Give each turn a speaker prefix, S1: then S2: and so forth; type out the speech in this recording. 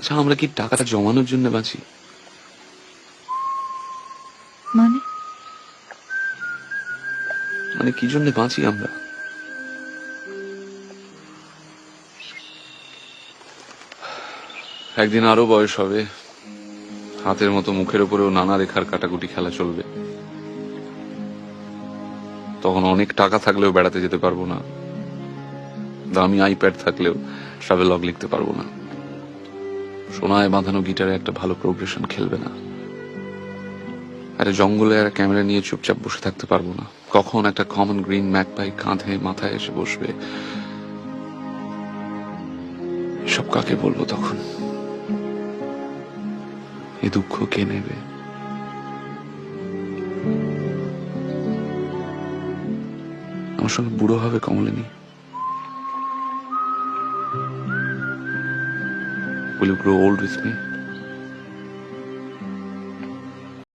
S1: আচ্ছা আমরা কি টাকাটা জমানোর জন্য বাঁচি?
S2: মানে?
S1: মানে কি জন্য বাঁচি আমরা? একদিন আরও বয়স হবে। হাতের মতো মুখের উপরেও নানা রেখার কাটাকুটি খেলা চলবে। তখন অনেক টাকা থাকলেও বেড়াতে যেতে পারব না। দামি আইপ্যাড থাকলেও ট্রাভেলগ লিখতে পারব না। সোনায় বাঁধানো গিটারে একটা ভালো প্রোগ্রেশন খেলবে না। একটা জঙ্গলে একটা ক্যামেরা নিয়ে চুপচাপ বসে থাকতে পারব না। কখন একটা কমন গ্রিন ম্যাকপাই কাঁধে, মাথায় এসে বসবে? এসব কাকে বলব তখন? এ দুঃখ কে নেবে? আমার সঙ্গে বুড়ো হবে Kamalini. Will you grow old with me?